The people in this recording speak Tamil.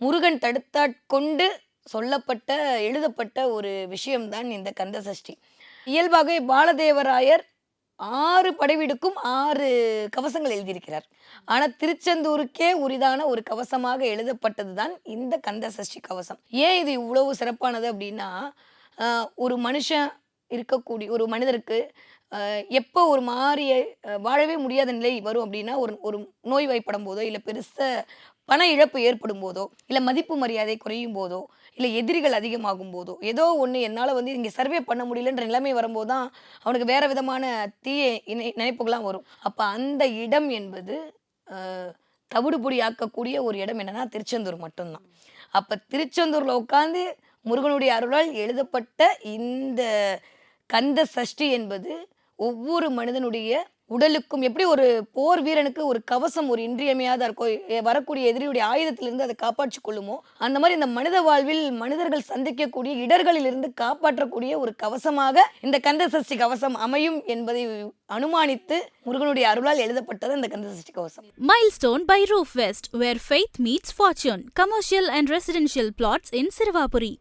முருகன் தடுத்தாட்கொண்டு சொல்லப்பட்ட எழுதப்பட்ட ஒரு விஷயம்தான் இந்த கந்த சஷ்டி இயல்பாகவே பாலதேவராயர் ஆறு படைவீடுக்கும் ஆறு கவசங்கள் எழுதியிருக்கிறார். ஆனால் திருச்செந்தூருக்கே உரிதான ஒரு கவசமாக எழுதப்பட்டது தான் இந்த கந்த சஷ்டி கவசம். ஏன் இது இவ்வளவு சிறப்பானது அப்படின்னா ஒரு மனுஷன் இருக்கக்கூடிய ஒரு மனிதருக்கு எப்போ ஒரு மாறிய வாழவே முடியாத நிலை வரும் அப்படின்னா ஒரு ஒரு நோய் வாய்ப்படும் போதோ இல்லை பெருச பண இழப்பு ஏற்படும் போதோ இல்லை மதிப்பு மரியாதை குறையும் போதோ இல்லை எதிரிகள் அதிகமாகும் போதோ ஏதோ ஒன்று என்னால் வந்து இங்கே சர்வே பண்ண முடியலன்ற நிலைமை வரும்போது தான் அவனுக்கு வேறு விதமான தீய இணை நினைப்புகள்லாம் வரும். அப்போ அந்த இடம் என்பது ஆஹ், தவிடுபொடி ஆக்கக்கூடிய ஒரு இடம் என்னென்னா திருச்செந்தூர் மட்டும்தான். அப்போ திருச்செந்தூரில் உட்காந்து முருகனுடைய அருளால் எழுதப்பட்ட இந்த கந்த சஷ்டி என்பது ஒவ்வொரு மனிதனுடைய உடலுக்கும் எப்படி ஒரு போர் வீரனுக்கு ஒரு கவசம் ஒரு இன்றியமையாத இருக்கும் வரக்கூடிய எதிரியுடைய ஆயுதத்திலிருந்து அதை காப்பாற்றி கொள்ளுமோ அந்த மாதிரி இந்த மனித வாழ்வில் மனிதர்கள் சந்திக்கக்கூடிய இடர்களிலிருந்து காப்பாற்றக்கூடிய ஒரு கவசமாக இந்த கந்த சஷ்டி கவசம் அமையும் என்பதை அனுமானித்து முருகனுடைய அருளால் எழுதப்பட்டது இந்த Kanda Sashti Kavasam. Milestone by roof west where faith meets fortune commercial and residential flats in Siruvapuri